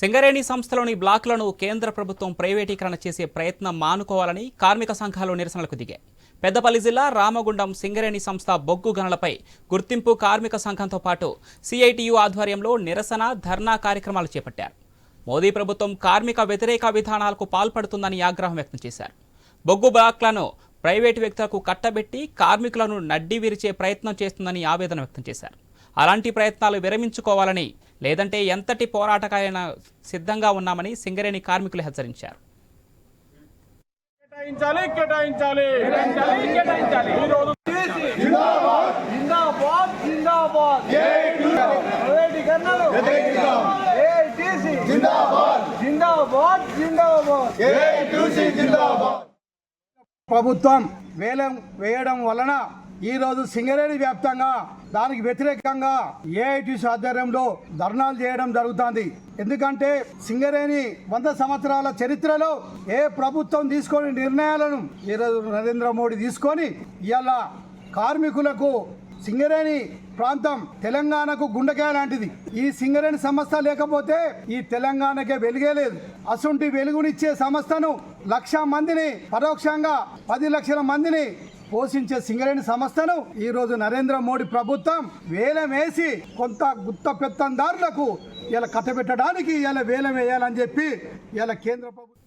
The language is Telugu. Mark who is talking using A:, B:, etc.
A: సింగరేణి సంస్థలోని బ్లాకులను కేంద్ర ప్రభుత్వం ప్రైవేటీకరణ చేసే ప్రయత్నం మానుకోవాలని కార్మిక సంఘాలు నిరసనలకు దిగాయి. పెద్దపల్లి జిల్లా రామగుండం సింగరేణి సంస్థ బొగ్గు గనులపై గుర్తింపు కార్మిక సంఘంతో పాటు సిఐటియు ఆధ్వర్యంలో నిరసన ధర్నా కార్యక్రమాలు చేపట్టారు. మోదీ ప్రభుత్వం కార్మిక వ్యతిరేక విధానాలకు పాల్పడుతుందని ఆగ్రహం వ్యక్తం చేశారు. బొగ్గు బ్లాక్లను ప్రైవేటు వ్యక్తులకు కట్టబెట్టి కార్మికులను నడ్డి విరిచే ప్రయత్నం చేస్తుందని ఆవేదన వ్యక్తం చేశారు. అలాంటి ప్రయత్నాలు విరమించుకోవాలని లేదంటే ఎంతటి పోరాటకాలైనా సిద్ధంగా ఉన్నామని సింగరేణి కార్మికులు హెచ్చరించారు.
B: కేటాయించాలి కేటాయించాలి. ఈరోజు
C: జిందాబాద్. జిందాబాద్ ప్రైవేటీకరణలు ఏఐటీసీ జిందాబాద్. జిందాబాద్ జిందాబాద్. ప్రభుత్వం వేలం వేయడం వలన ఈ రోజు సింగరేణి వ్యాప్తంగా దానికి వ్యతిరేకంగా ఏఐటీసీ ఆధ్వర్యంలో ధర్నాలు చేయడం జరుగుతుంది. ఎందుకంటే సింగరేణి వంద సంవత్సరాల చరిత్రలో ఏ ప్రభుత్వం తీసుకొని నిర్ణయాలను ఈరోజు నరేంద్ర మోడీ తీసుకొని ఇవాళ కార్మికులకు సింగరేణి ప్రాంతం తెలంగాణకు గుండెకాయ లాంటిది. ఈ సింగరేణి సంస్థ లేకపోతే ఈ తెలంగాణకే వెలుగే లేదు. అసొంటి వెలుగునిచ్చే సంస్థను లక్ష మందిని పరోక్షంగా పది లక్షల మందిని పోషించే సింగరేణి సంస్థను ఈరోజు నరేంద్ర మోడీ ప్రభుత్వం వేలం వేసి కొంత గుత్త పెత్తందారులకు ఇలా కట్టబెట్టడానికి ఇలా వేలం వేయాలని చెప్పి ఇలా కేంద్ర ప్రభుత్వం